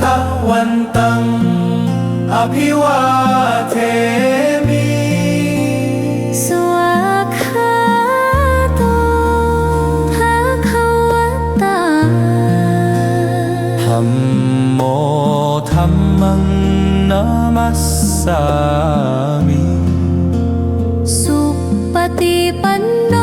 ขวันตัง อภิวาเทมิสวาคาโตภาควัตตาธรรมโมธรรมังนามัสสามิ สุปฏิปันโน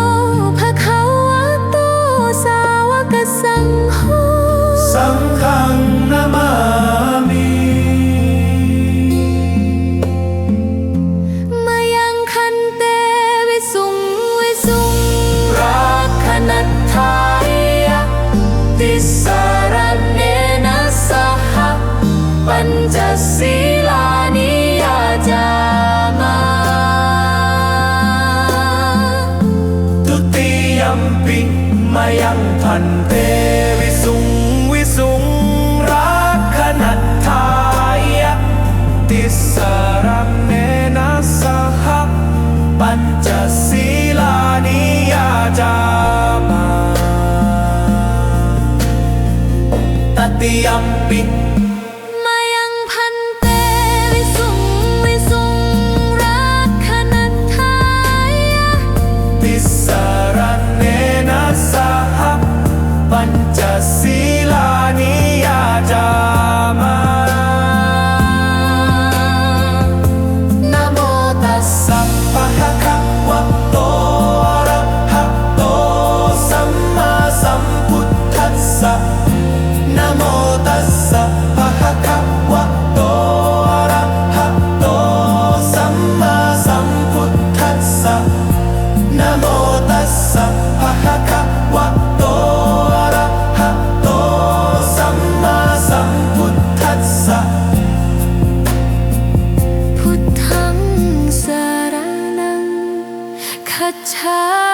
ช้า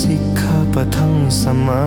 สิกขาปะทังสมา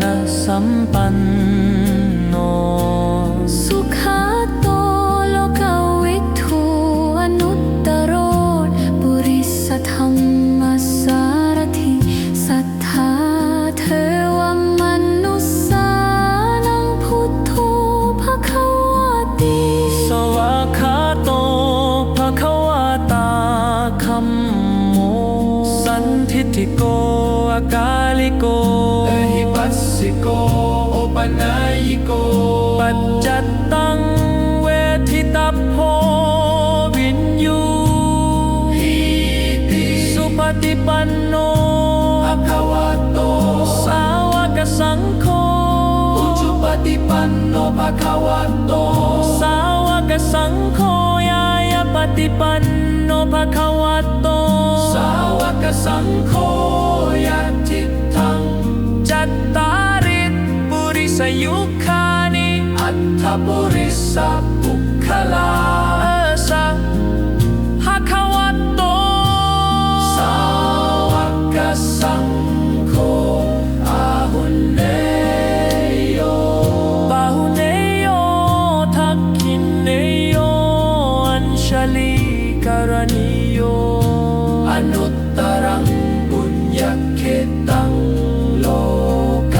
ज्ञानसम्प ฏิปันโนภะคะวะโต สาวกสังโฆยายปฏิปันโนภะคะวะโต สาวกสังโฆยะจิตทัง จัตตาริปุริสยุคานิอัตถปุริสัพพุคลา Karanio Anuttarang Punyaketang Lokasati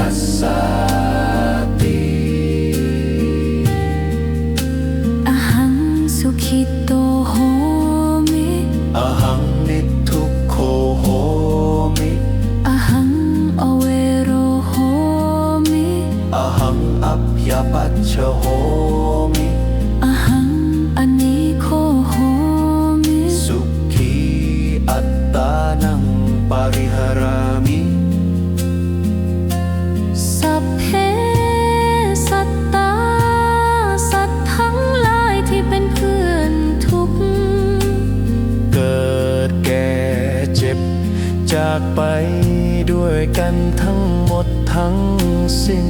Ahang Sukhito Homi. Ahang Nittukho Ahang Awero Homi. Ahang Apyapacha Homi. ากไปด้วยกันทั้งหมดทั้งสิ้น